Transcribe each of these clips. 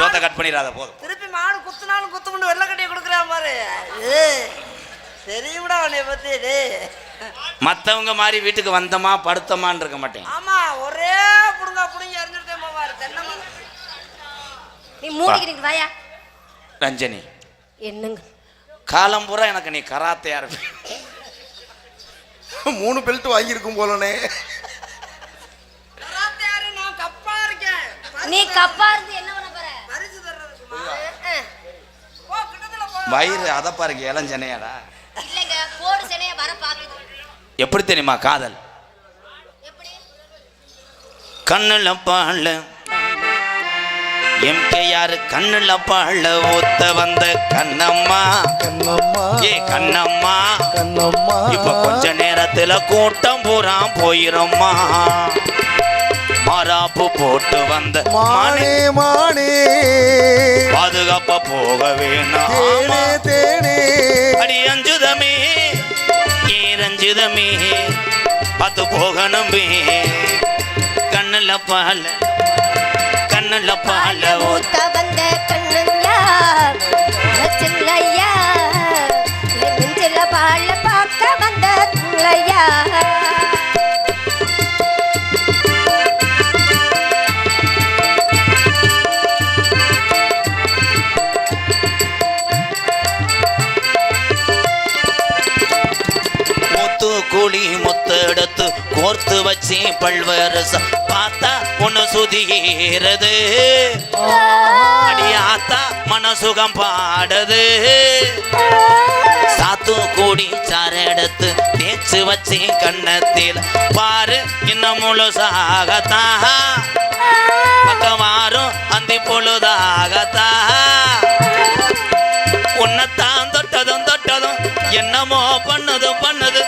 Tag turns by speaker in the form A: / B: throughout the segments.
A: சோத்த கட் பண்ணிடாத போதும்.
B: திருப்பி மாடு குத்துனாலும் குத்து கொண்டு வெள்ளக்கட்டியை கொடுக்குறான் பாரு. ஏய், தெரியும்டா உன்னை பத்தி டேய்
A: மத்தவங்க மாதிரி வீட்டுக்கு வந்தமா படுத்தமான்னு இருக்க மாட்டேன்.
B: ஆமா ஒரே புடுங்கா புடுங்கி எறிஞ்சிருக்கேன் போவாரு தென்னை மரம்.
C: நீ மூடிக்கிறீங்க வாயா.
A: ரஞ்சனி.
C: என்னங்க?
A: காலம் பூரா எனக்கு நீ கராத்தையா இருப்ப
D: மூணு பெல்ட் வாங்கியிருக்கும் போலனே
B: கராத்தேயாரு, நான் கப்பா இருக்கேன்.
C: நீ கப்பா இருந்து என்ன
A: வயிறு அதை பாருங்க இளஞ்சனையாடா
C: இல்லைங்க போடு சிலைய வர பாக்குது
A: எப்படி தெரியுமா காதல்?
C: எப்படி?
A: கண்ணுல பாழ. எம்கேயாரு கண்ணுல பாழ ஊத்த வந்த கண்ணம்மா.
D: கண்ணம்மா.
A: ஏ கண்ணம்மா.
D: கண்ணம்மா.
A: இப்ப கொஞ்ச நேரத்துல கூட்டம் பூரா போயிரும்மா. மாறாப்பு போட்டு வந்த மானே
D: மானே.
A: பாதுகாப்பா போக வேணும்.
D: தேனே
A: அடி அஞ்சுதமே ஏ ரஞ்சுதமே பார்த்து போகணுமே. கண்ணுல பால முத்து முத்தெடுத்து கோர்த்து வச்சு பல்வரச பார்த்தா பொண்ணு சுதிகிறது அடியாத்தா மனசுகம் பாடுது. சாத்து கூடி சாரெடுத்து எடுத்து தேய்ச்சு வச்சு கண்ணத்தில் பாரு இன்னும் முழுசாகத்தான் பக்கமாறும் அந்தி பொழுதாகத்தா உன்னத்தா என்னமோ பண்ணதும் பண்ணது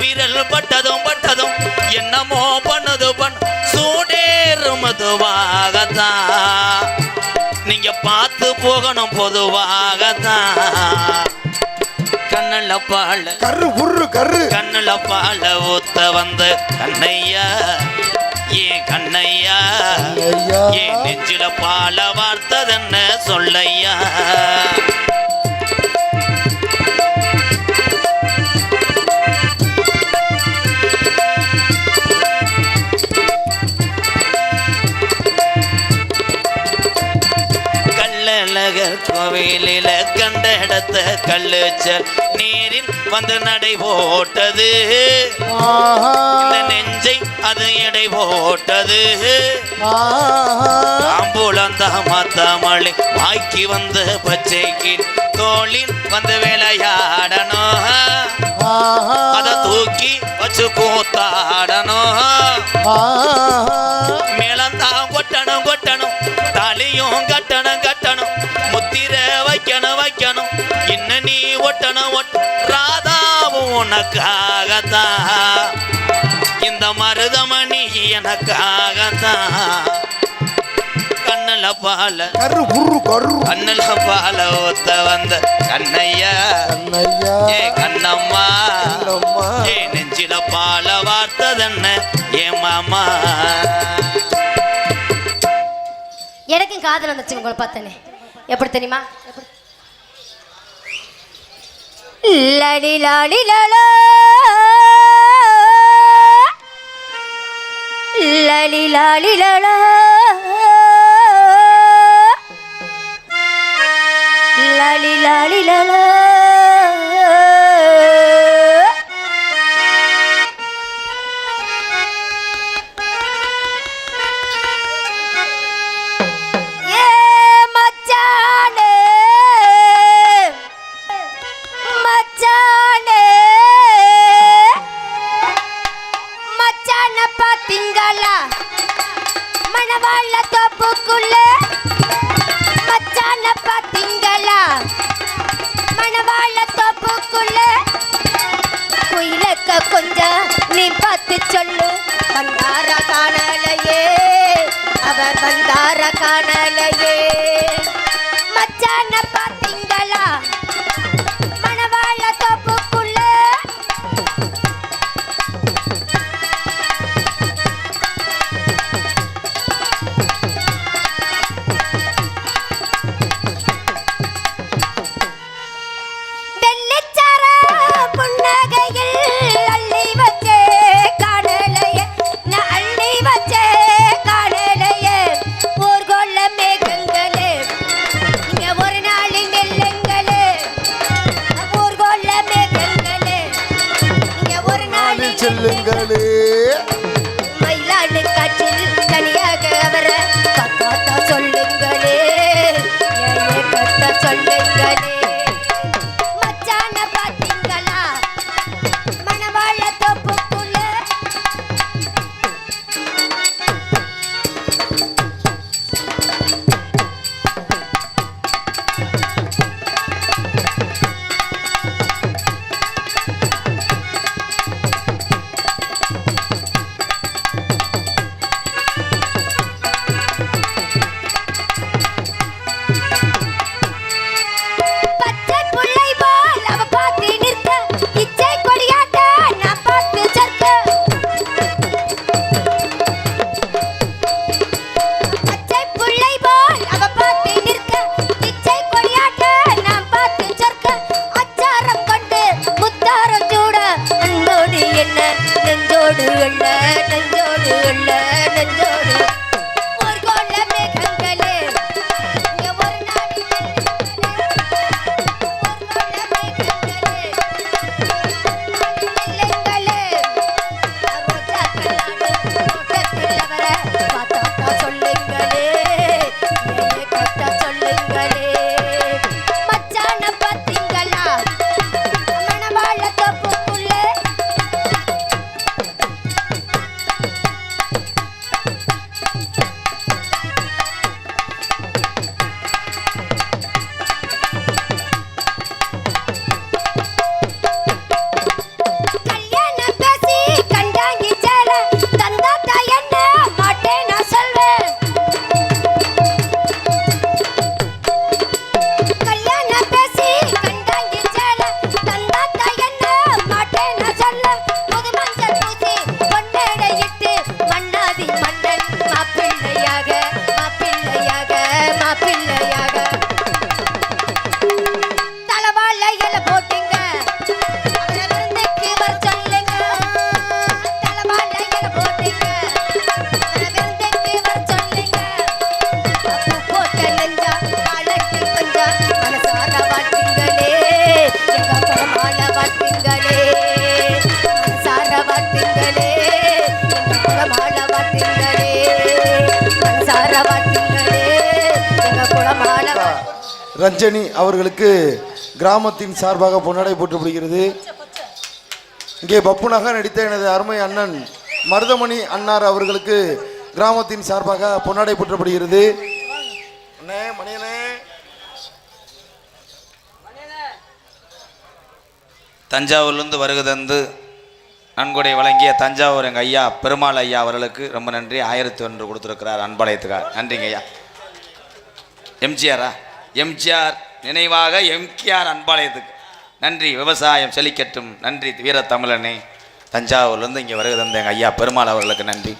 A: விரல் பட்டதும் பட்டதும் என்னமோ பண்ணது பண்ண சூடேறும் மதுவாகத்தான் நீங்க பார்த்து போகணும் பொதுவாகத்தான். கண்ணுல பாழ
D: கரு புர்ரு கரு.
A: கண்ணுல பாழ ஊத்த வந்த கண்ணையா ஏன் கண்ணையா ஏன் நெஞ்சில பால வார்த்ததென்ன சொல்லையா? கல்லுச்சல் நீரில் வந்து நடை போட்டது. நெஞ்சை அது எடை போட்டது.
D: ஆஹா.
A: ஆம்புலந்த மத்தமழி வாய்க்கு வந்த பச்சைக்கு தோளில் வந்து விளையாடணும் அத தூக்கி வச்சு கூத்தாடணும். மேலந்தான் கொட்டணும் கொட்டணும். தாலியும் கட்டணும் கட்டணும். முத்திர வைக்கணும் வைக்கணும். ராதாவும் உனக்காகத்தான் இந்த மருதமணி எனக்காகத்தான் கண்ணுல பால
D: கரு கரு
A: கண்ணுல பால ஊத்த வந்த கண்ணையா.
D: கண்ணையா.
A: ஏ கண்ணம்மா.
D: கண்ணம்மா.
A: ஏ நெஞ்சில பால வார்த்ததென்ன? ஏ மாமா.
C: எனக்கும் காதல் வந்துச்சு உங்களை பார்த்தனே எப்படி தெரியுமா? லடி லாடி லலா லடி லாடி லலா லடி லாடி லலா மச்சான பாத்தீங்களா? மணவாழ தோப்புக்குள்ள மச்சான பாத்தீங்களா? மணவாழ தோப்புக்குள்ள குயிலக்க கொஞ்சம் நீ பார்த்து சொல்லு. வந்தார காணலையே அவர் வந்தார காணலையே. மச்சான பாத்தீங்களா? செல்லுங்களே. மயிலாடு காற்றில் தனியாக அவரை சொல்லுங்களே. சொல்லுங்களே. நெஞ்சோடு நெஞ்சோடு
D: ரஞ்சனி அவர்களுக்கு கிராமத்தின் சார்பாக பொன்னாடை போற்றப்படுகிறது இங்கே பப்புனாக நடித்த எனது அருமை அண்ணன் மருதமணி அன்னார் அவர்களுக்கு கிராமத்தின் சார்பாக பொன்னாடை போற்றப்படுகிறது அண்ணே மணியனே.
A: தஞ்சாவூர்லேருந்து வருகை தந்து நன்கொடை வழங்கிய தஞ்சாவூர் எங்கள் ஐயா பெருமாள் ஐயா அவர்களுக்கு ரொம்ப நன்றி. ஆயிரத்தி ஒன்று கொடுத்துருக்கிறார் அன்பாளையத்துக்கார் நன்றிங்க ஐயா. எம்ஜிஆரா? எம்ஜிஆர் நினைவாக எம்கேஆர் அன்பாளையத்துக்கு. நன்றி விவசாயம் செழிக்கட்டும். நன்றி வீரத்தமிழனே. தஞ்சாவூர்லேருந்து இங்கே வருகை தந்த எங்கள் ஐயா பெருமாள் அவர்களுக்கு நன்றி.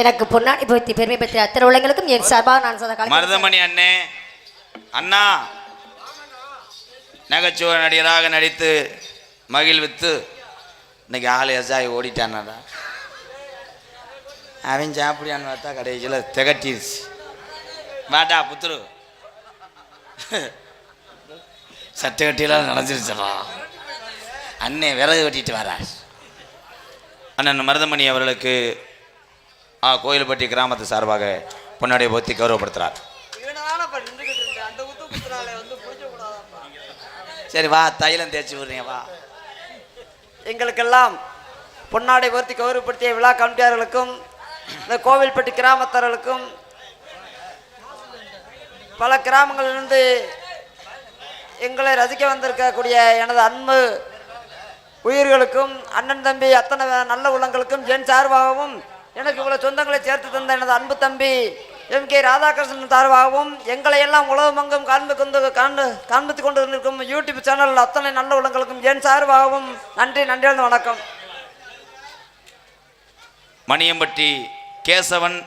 C: எனக்கு பொன்னாடி பற்றி பெருமை பெற்ற அத்தனை உள்ளங்களுக்கும் என் சார்பாக நான் காலம்
A: மருதமணி அண்ணே அண்ணா நகைச்சுவை நடிகராக நடித்து மகிழ்வித்து இன்னைக்கு ஆள் எசாய் ஓடிட்டானடா. அவன் சாப்பிடியான்னு பார்த்தா கடைசியில் திகட்டிருச்சு. வாடா புத்துரு. சட்டை கட்டியெல்லாம் நடந்துருச்சடா அண்ணே விறகு வெட்டிட்டு வரார். அண்ணன் மருதமணி அவர்களுக்கு ஆ கோயில்பட்டி கிராமத்து சார்பாக பொன்னாடியை போத்தி கௌரவப்படுத்துகிறார் சரி வா தைலம் தேய்ச்சி விடுறீங்க வா.
B: எங்களுக்கெல்லாம் பொன்னாடை போர்த்தி கௌரவப்படுத்திய விழா கமிட்டியாளர்களுக்கும் இந்த கோவில்பட்டி கிராமத்தார்களுக்கும் பல கிராமங்களிலிருந்து எங்களை ரசிக்க வந்திருக்கக்கூடிய எனது அன்பு உயிர்களுக்கும் அண்ணன் தம்பி அத்தனை நல்ல உள்ளங்களுக்கும் என் சார்பாகவும் எனக்கு இவ்வளோ சொந்தங்களை சேர்த்து தந்த எனது அன்பு தம்பி எம். கே. ராதாகிருஷ்ணன் சார்பாகவும் எங்களை எல்லாம் உலகமெங்கும் காண்பு கொண்டு காண்பித்து கொண்டு இருக்கும் யூடியூப் சேனல் அத்தனை நல்ல உள்ளங்களுக்கும் என் சார்பாகவும் நன்றி நன்றி வணக்கம்.
A: மணியம்பட்டி கேசவன்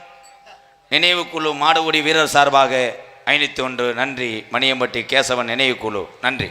A: நினைவுக்குழு மாடுகுடி வீரர் சார்பாக ஐநூற்றி ஒன்று. நன்றி. மணியம்பட்டி கேசவன் நினைவுக்குழு. நன்றி.